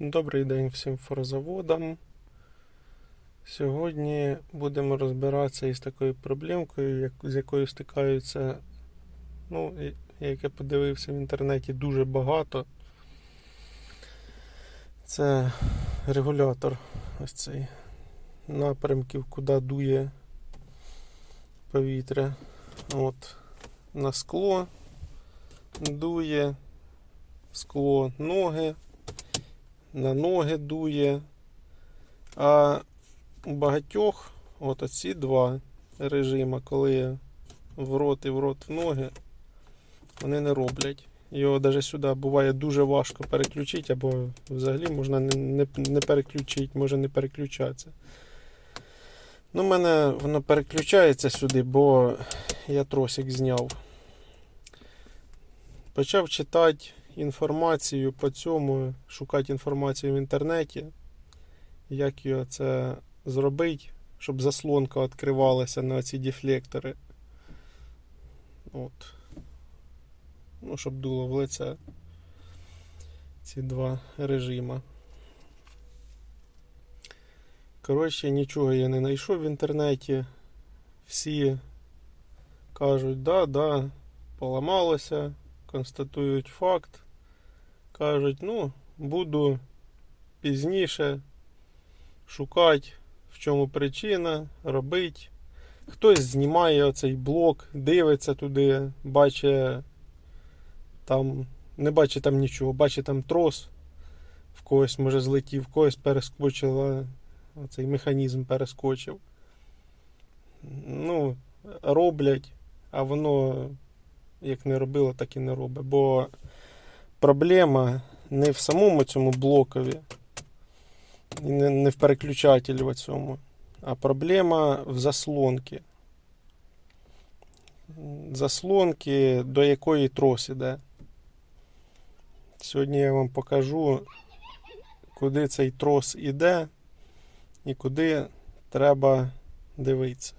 Добрий день всім форзаводам. Сьогодні будемо розбиратися із такою проблемкою, як, з якою стикаються, ну, як я подивився в інтернеті, дуже багато. Це регулятор ось цей напрямків, куди дує повітря. От, на скло дує, скло ноги на ноги дує. А у багатьох от оці два режима, коли в рот і в рот в ноги, вони не роблять. Його навіть сюди буває дуже важко переключити, або взагалі можна не, не, не переключити, може не переключатися. Ну, в мене воно переключається сюди, бо я тросик зняв. Почав читати інформацію по цьому, шукати інформацію в інтернеті, як його це зробити, щоб заслонка відкривалася на ці дефлектори. От. Ну, щоб дуло в лице ці два режима. Коротше, нічого я не знайшов в інтернеті. Всі кажуть, да, да, поламалося констатують факт, кажуть, ну, буду пізніше шукати, в чому причина, робити. Хтось знімає оцей блок, дивиться туди, бачить там, не бачить там нічого, бачить там трос, в когось може злетів, в когось перескочила, оцей механізм перескочив. Ну, роблять, а воно як не робило, так і не робить. Бо проблема не в самому цьому блокові, не, в переключателі в цьому, а проблема в заслонці. Заслонки, до якої трос іде. Сьогодні я вам покажу, куди цей трос іде і куди треба дивитися.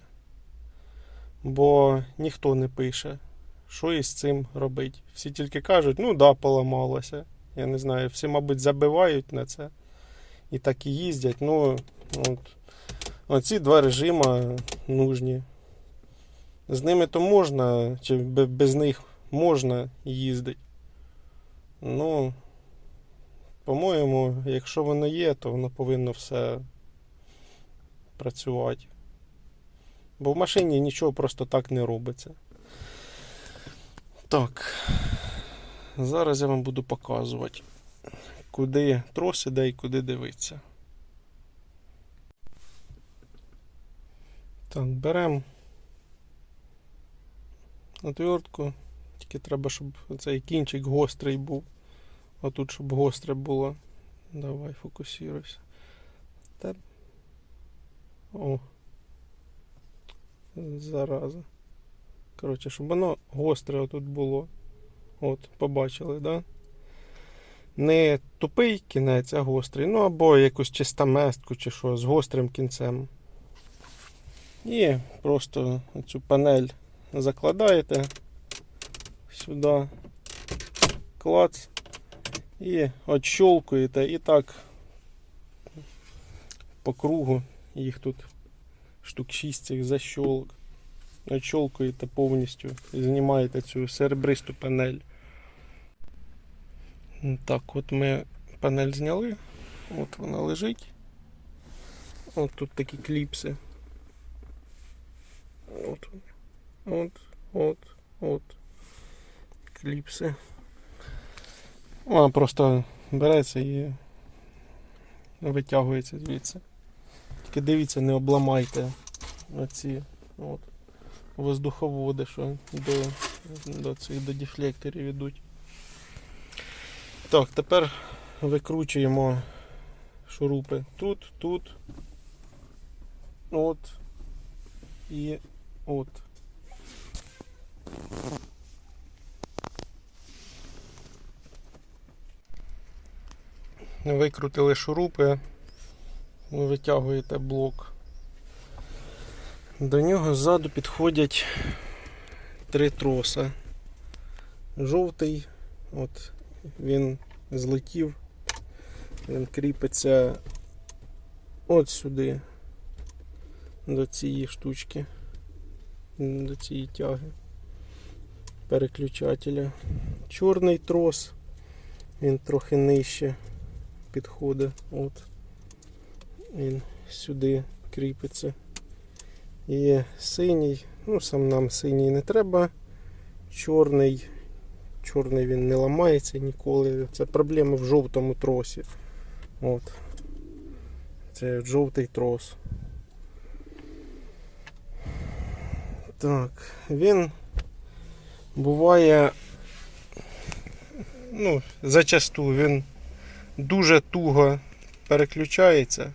Бо ніхто не пише що із цим робити. Всі тільки кажуть, ну да, поламалося. Я не знаю, всі, мабуть, забивають на це. І так і їздять. Ну, от, оці два режими нужні. З ними то можна, чи без них можна їздити. Ну, по-моєму, якщо воно є, то воно повинно все працювати. Бо в машині нічого просто так не робиться. Так. Зараз я вам буду показувати, куди трос іде і куди дивитися. Так, беремо отвертку. Тільки треба, щоб цей кінчик гострий був. А тут, щоб гостре було. Давай, фокусируйся. Та... О. Зараза. Коротше, щоб воно гостре отут було. От, побачили, да? Не тупий кінець, а гострий. Ну або якусь чистоместку чи що з гострим кінцем. І просто цю панель закладаєте сюди, клац, і отщолкуєте, і так по кругу їх тут штук 6 цих защолок очолкуєте повністю і знімаєте цю серебристу панель. Так, от ми панель зняли. От вона лежить. От тут такі кліпси. От. От, от, от. Кліпси. Вона просто береться і витягується звідси. Тільки дивіться, не обламайте оці. От воздуховоди, що до, до цих до дефлекторів йдуть. Так, тепер викручуємо шурупи тут, тут, от і от. Викрутили шурупи, витягуєте блок. До нього ззаду підходять три троса. Жовтий, от він злетів Він кріпиться от сюди, до цієї штучки, до цієї тяги переключателя. Чорний трос, він трохи нижче підходить. От. Він сюди кріпиться. Є синій, ну сам нам синій не треба. Чорний. Чорний він не ламається ніколи. Це проблема в жовтому тросі. От. Це жовтий трос. Так, він буває, ну, зачасту він дуже туго переключається.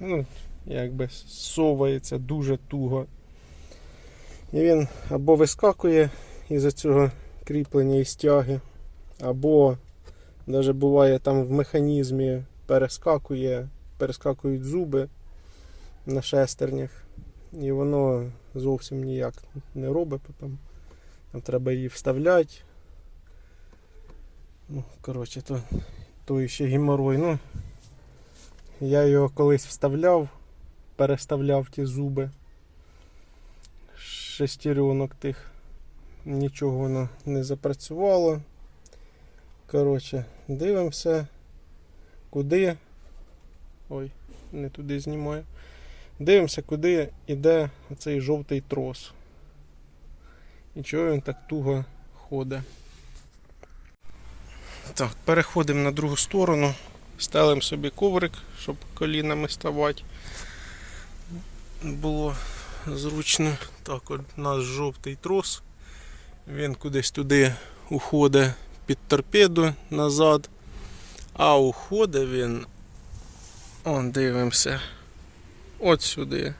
Ну, якби совається дуже туго. І він або вискакує із цього кріплення і стяги, або навіть буває там в механізмі перескакує, перескакують зуби на шестернях. І воно зовсім ніяк не робить потім. Там треба її вставляти. Ну, коротше, то, то ще геморой. Ну, я його колись вставляв, переставляв ті зуби. Шестеренок тих. Нічого воно не запрацювало. Коротше, дивимося, куди. Ой, не туди знімаю. Дивимося, куди йде цей жовтий трос. І чого він так туго ходить. Так, переходимо на другу сторону. Ставимо собі коврик, щоб колінами ставати. Було зручно. Так, от у нас жовтий трос. Він кудись туди уходить під торпеду назад. А уходить він. Он дивимося. От сюди.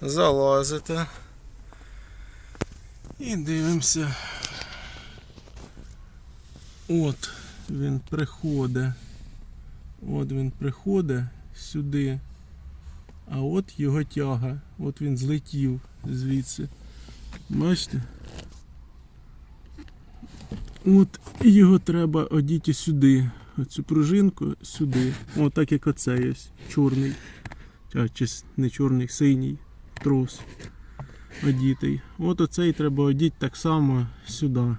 Залазите. І дивимося. От він приходить. От він приходить сюди. А от його тяга. От він злетів звідси. Бачите? От його треба одіти сюди. Оцю пружинку сюди. От так як оце є. Чорний. А, чи не чорний, синій трос одітий. От оцей треба одіти так само сюди.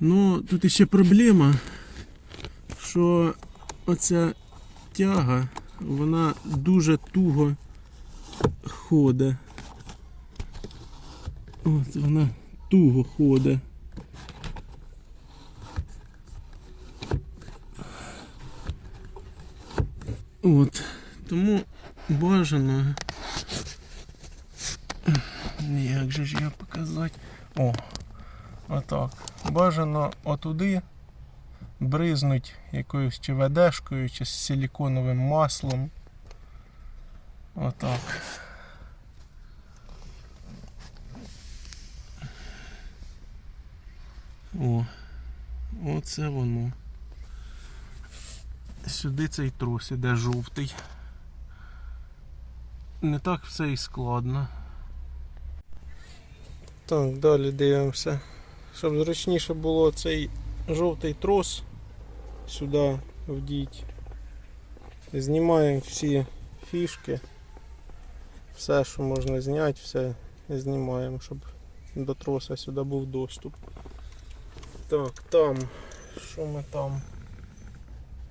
Ну, тут іще проблема, що оця тяга, вона дуже туго ходить. От вона туго ходить. От. Тому бажано. Як же ж я показати? О, отак. Бажано отуди бризнуть якоюсь чи ведешкою, чи з силіконовим маслом. Отак. О, оце воно. Сюди цей трос іде жовтий. Не так все і складно. Так, далі дивимося. Щоб зручніше було цей жовтий трос сюди вдіть. Знімаємо всі фішки. Все, що можна зняти, все знімаємо, щоб до троса сюди був доступ. Так, там. Що ми там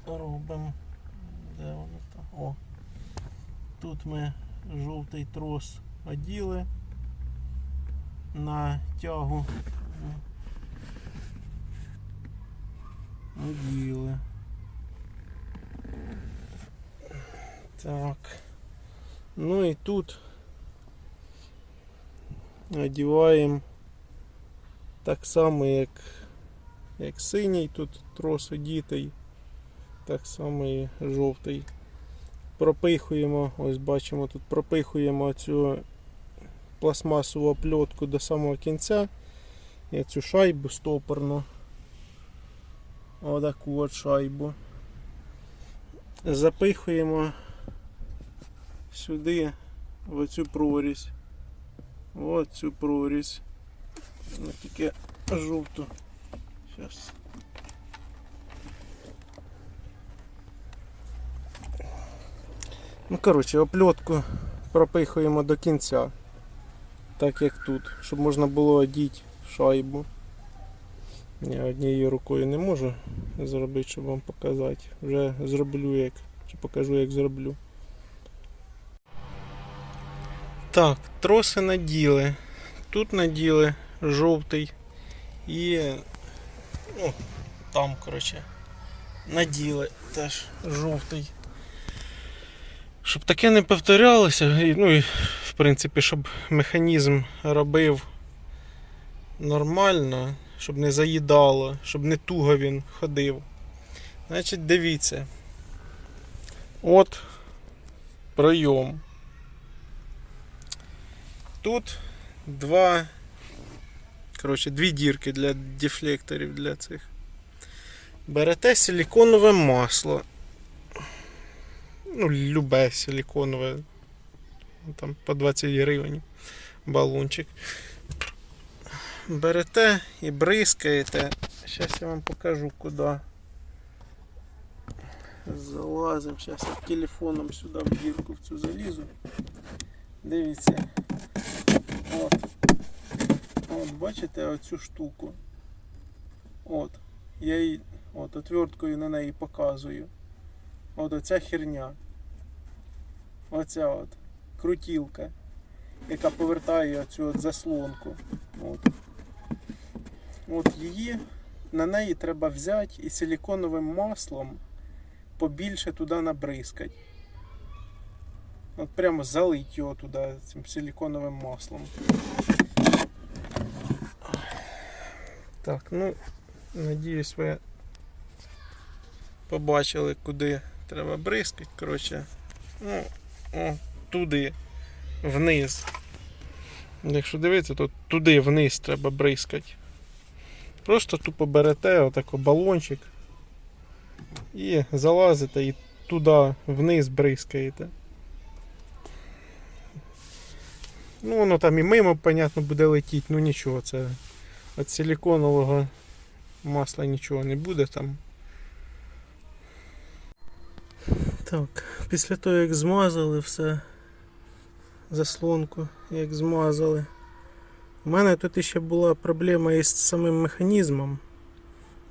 робимо? Де воно там? О. Тут ми жовтий трос оділи на тягу. Оділи. Так. Ну і тут одіваємо так само, як, як синій тут трос одітий, так само і жовтий. Пропихуємо, ось бачимо, тут пропихуємо цю пластмасову опльотку до самого кінця. І цю шайбу стопорну отаку от шайбу. Запихуємо сюди в цю прорізь. Ось цю прорізь. Ну, тільки жовту. Зараз. Ну, коротше, опльотку пропихуємо до кінця, так як тут, щоб можна було одіти шайбу. Я однією рукою не можу зробити, щоб вам показати. Вже зроблю як. Чи покажу як зроблю. Так, троси наділи. Тут наділи жовтий і ну, там, коротше, наділи теж жовтий. Щоб таке не повторялося, і, ну і в принципі, щоб механізм робив нормально, щоб не заїдало, щоб не туго він ходив. Значить, дивіться. От пройом. Тут два. Коротше, дві дірки для дефлекторів для цих. Берете силіконове масло. Ну, любе силіконове. Там по 20 гривень балончик. Берете і бризкаєте. Зараз я вам покажу куди. Залазимо. Зараз я телефоном сюди в дірку в цю залізу. Дивіться. От. От, бачите оцю штуку. От. Я її от, отверткою на неї показую. От оця херня. Оця от крутілка, яка повертає оцю от заслонку. От. От її, на неї треба взяти і силіконовим маслом побільше туди набризкати. От прямо залить його туди цим силіконовим маслом. Так, ну, надіюсь, ви побачили, куди треба бризкати. Коротше, ну, о, туди, вниз. Якщо дивитися, то туди вниз треба бризкати. Просто тупо берете отако балончик і залазите і туди вниз бризкаєте. Ну, воно там і мимо, понятно, буде летіти, ну нічого, це від силіконового масла нічого не буде там. Так, після того як змазали все, заслонку, як змазали. У мене тут ще була проблема із самим механізмом.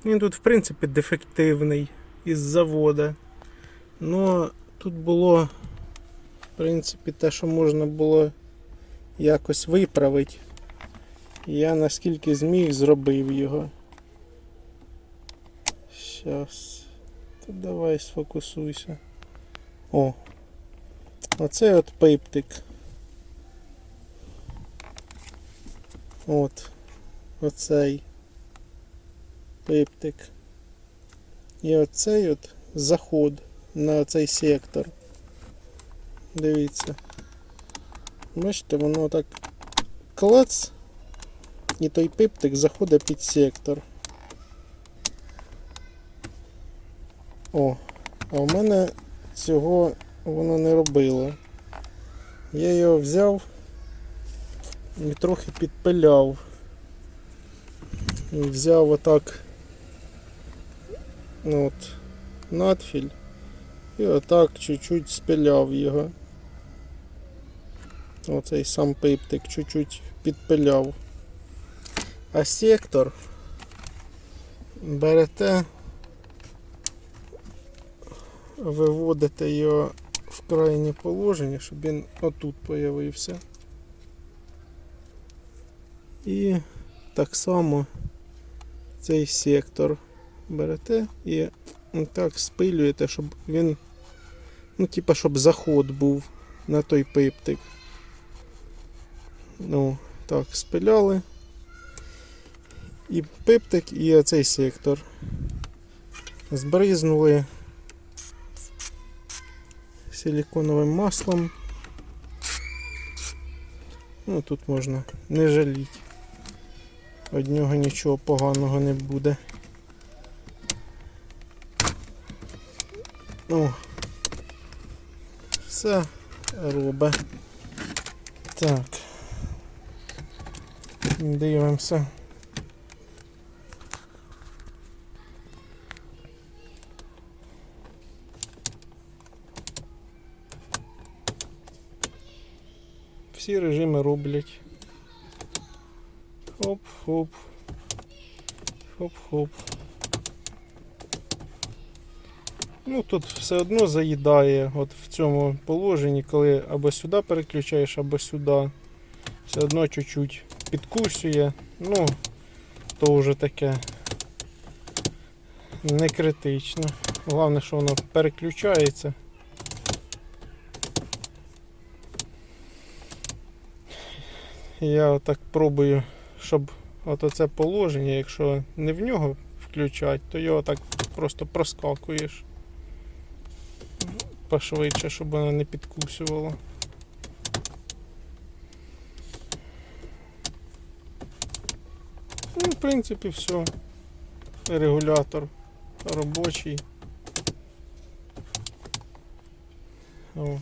Він тут, в принципі, дефективний із завода. Но тут було, в принципі, те, що можна було якось виправити. Я наскільки зміг зробив його. Щас. Та давай сфокусуйся. О. Оце от пейптик. От. Оцей пейптик. І оцей от заход на цей сектор. Дивіться. Бачите, воно так клац. І той пиптик заходить під сектор. О, а в мене цього воно не робило. Я його взяв і трохи підпиляв. І Взяв отак от, надфіль і отак чуть-чуть спиляв його. Оцей сам пиптик чуть-чуть підпиляв. А сектор берете, виводите його в крайнє положення, щоб він отут появився. І так само цей сектор берете і так спилюєте, щоб він, ну, типа, щоб заход був на той пиптик. Ну, так, спиляли. І пиптик, і оцей сектор. Збризнули силиконовим маслом. Ну, тут можна не жаліти. Од нього нічого поганого не буде. О, все робить. Так. Дивимося. всі режими роблять. Хоп-хоп. Хоп-хоп. Ну тут все одно заїдає от в цьому положенні, коли або сюди переключаєш, або сюди. Все одно чуть-чуть підкусює. Ну, то вже таке не критично. Головне, що воно переключається. Я отак пробую, щоб оце положення, якщо не в нього включати, то його так просто проскакуєш. Пошвидше, щоб воно не підкусювало. Ну, в принципі, все. Регулятор робочий. От.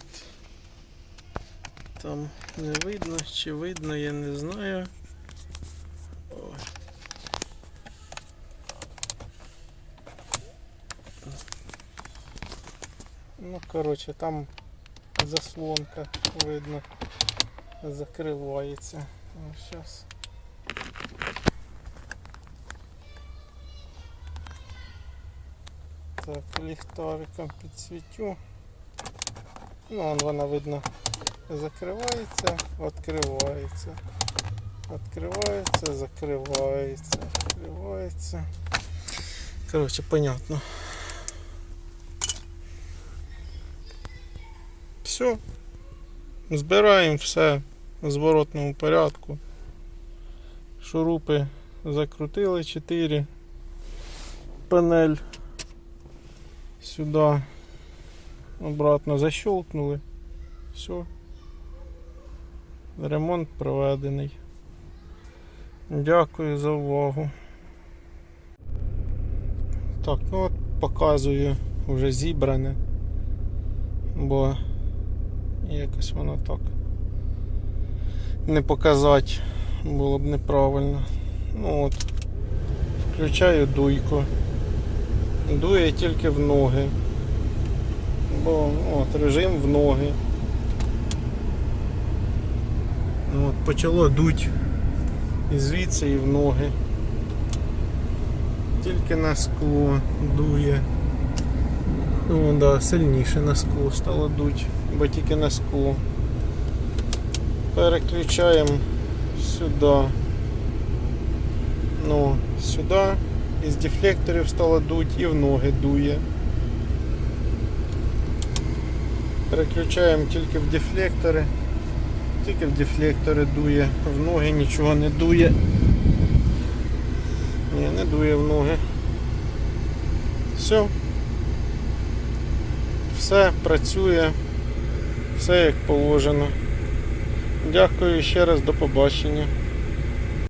Там не видно, чи видно, я не знаю. Ну, коротше, там заслонка видно закривається. Зараз. Так, ліхтариком підсвітю. Ну, вон вона видно закривається, відкривається. Відкривається, закривається, відкривається. Коротше, понятно. Все. Збираємо все в зворотному порядку. Шурупи закрутили 4. Панель сюди обратно защелкнули. Все. Ремонт проведений. Дякую за увагу. Так, ну от показую вже зібране, бо якось воно так не показати було б неправильно. Ну от, включаю дуйку. Дує тільки в ноги. Бо от, режим в ноги. Ну, От, почало дуть і звідси, і в ноги. Тільки на скло дує. Ну да, сильніше на скло стало дуть, бо тільки на скло. Переключаємо сюди. Ну, сюди. Із дефлекторів стало дуть і в ноги дує. Переключаємо тільки в дефлектори. Тільки в дефлектори дує, в ноги нічого не дує. Ні, не дує в ноги. Все. Все працює, все як положено. Дякую ще раз, до побачення.